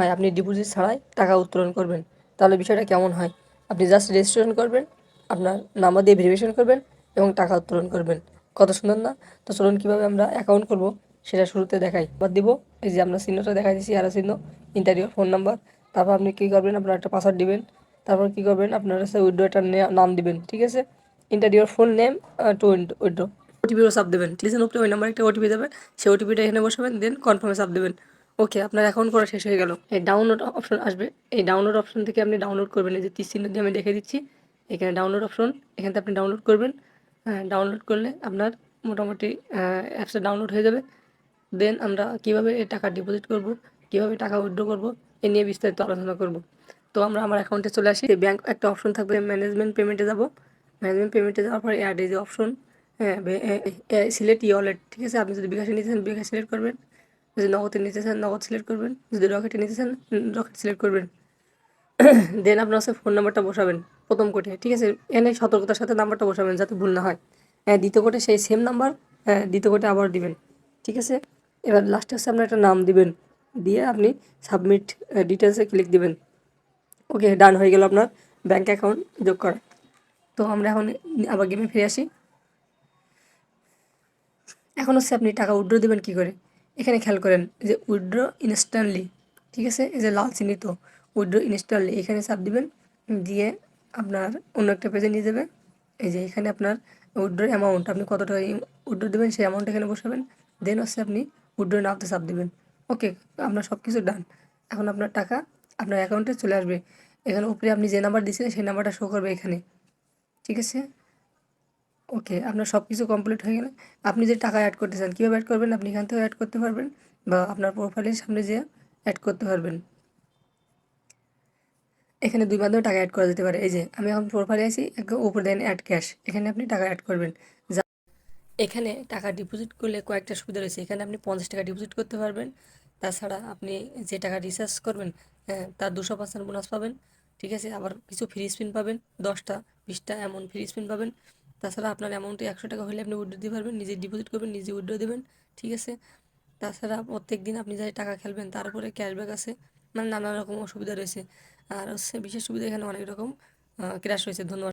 হয় আপনি ডিপোজিট ছাড়াই টাকা উত্তোলন করবেন, তাহলে বিষয়টা কেমন হয়? আপনি জাস্ট রেজিস্ট্রেশন করবেন, আপনার নাম্বার দিয়ে ভেরিফিকেশন করবেন এবং টাকা উত্তোলন করবেন। কত সুন্দর না? তো চলুন কীভাবে আমরা অ্যাকাউন্ট করব সেটা শুরুতে দেখাই। বা দিব, এই যে আপনার চিহ্নটা দেখাই দিচ্ছি আরও চিহ্ন ইন্টারভিউ ফোন নাম্বার তারপর আপনি কী করবেন, আপনার একটা পাসওয়ার্ড দিবেন, তারপর কী করবেন, আপনার হচ্ছে উইড্রোটার নাম দিবেন, ঠিক আছে? ইন্টারভিউর ফোন নেম টু উইড্রো ওটিপিও সাপ দেবেন ক্লিজেন উপরে ওই নাম্বার একটা ওটিপি দেবে সেই ওটিপিটা এখানে বসাবেন দেন কনফার্মে সাপ দেবেন। ওকে আপনার অ্যাকাউন্ট করা শেষ হয়ে গেল। এই ডাউনলোড অপশন আসবে। এই ডাউনলোড অপশন থেকে আপনি ডাউনলোড করবেন। এই যে তীর চিহ্ন দিয়ে আমি দেখে দিচ্ছি। এখানে ডাউনলোড অপশন এখান থেকে আপনি ডাউনলোড করবেন। ডাউনলোড করলে আপনার মোটামুটি অ্যাপসটা ডাউনলোড হয়ে যাবে। দেন আমরা কীভাবে টাকা ডিপোজিট করব, কীভাবে টাকা উইথড্র করব, এ নিয়ে বিস্তারিত আলোচনা করব। তো আমরা আমার অ্যাকাউন্টে চলে আসি। ব্যাংক একটা অপশন থাকবে ম্যানেজমেন্ট পেমেন্টে যাব। ম্যানেজমেন্ট পেমেন্টে যাওয়ার পরে অ্যাড যে অপশন হ্যাঁ সিলেক্ট ই ওয়ালেট ঠিক আছে? আপনি যদি বিকাশে নিতে চান, বিকাশ সিলেক্ট করবেন। যদি নগদে নিতে চান, নগদ সিলেক্ট করবেন। যদি রকেটে নিতে চান রকেট সিলেক্ট করবেন। দেন আপনার হচ্ছে ফোন নাম্বারটা বসাবেন, প্রথম কোটে ঠিক আছে? এনে সতর্কতার সাথে নাম্বারটা বসাবেন যাতে ভুল না হয়। হ্যাঁ দ্বিতীয় কোটে সেই সেম নাম্বার হ্যাঁ দ্বিতীয় কোটে আবার দিবেন, ঠিক আছে? এবার লাস্টে হচ্ছে আপনার একটা নাম দিবেন, দিয়ে আপনি সাবমিট ডিটেলসে ক্লিক দিবেন। ওকে ডান হয়ে গেল আপনার ব্যাঙ্ক অ্যাকাউন্ট যোগ করা। তো আমরা এখন আবার গেমে ফিরে আসি। এখন হচ্ছে আপনি টাকা উইড্রো দেবেন কী করে? এখানে খেয়াল করেন যে উইড্রো ইনস্ট্যান্টলি, ঠিক আছে? এই যে লাল চিহ্নিত উইড্রো ইনস্ট্যান্টলি, এখানে চাপ দিবেন, দিয়ে আপনার অন্য একটা পেজে নিয়ে যাবে এই যে এখানে আপনার উইড্রোর অ্যামাউন্ট আপনি কত টাকা উইড্রো দেবেন, সেই অ্যামাউন্ট এখানে বসাবেন। দেন হচ্ছে আপনি উইড্রো নামতে চাপ দেবেন। ওকে আপনার সব কিছু ডান এখন আপনার টাকা আপনার অ্যাকাউন্টে চলে আসবে। এখানে উপরে আপনি যে নাম্বার দিয়েছিলেন, সেই নাম্বারটা শো করবে এখানে। ঠিক আছে? ওকে আপনার সব কিছু কমপ্লিট হয়ে গেলে আপনি যে টাকা অ্যাড করতে চান কীভাবে অ্যাড করবেন? আপনি এখান থেকেও অ্যাড করতে পারবেন বা আপনার প্রোফাইলের সামনে যেয়ে অ্যাড করতে পারবেন। এখানে দুই মাধ্যমে টাকা অ্যাড করা যেতে পারে। এই যে আমি এখন প্রোফাইলে আছি উপরে দেন অ্যাড ক্যাশ এখানে আপনি টাকা অ্যাড করবেন। যা এখানে টাকা ডিপোজিট করলে কয়েকটা সুবিধা রয়েছে। এখানে আপনি পঞ্চাশ টাকা ডিপোজিট করতে পারবেন। তাছাড়া আপনি যে টাকা রিচার্জ করবেন হ্যাঁ, তার দুশো পার্সেন্ট বোনাস পাবেন। ঠিক আছে? আবার কিছু ফ্রি স্পিন পাবেন দশটা বিশটা এমন ফ্রি স্পিন পাবেন। তাছাড়া আপনার অ্যামাউন্টে একশো টাকা হলে আপনি উইড্রো দিতে পারবেন, নিজে ডিপোজিট করবেন, নিজে উইড্রো দেবেন, ঠিক আছে? তাছাড়া প্রত্যেক দিন আপনি যাই টাকা খেলবেন, তার উপরে ক্যাশব্যাক আছে মানে নানা রকম অসুবিধা রয়েছে। আর হচ্ছে বিশেষ সুবিধা এখানে অনেক রকম ক্র্যাশ রয়েছে, ধন্যবাদ।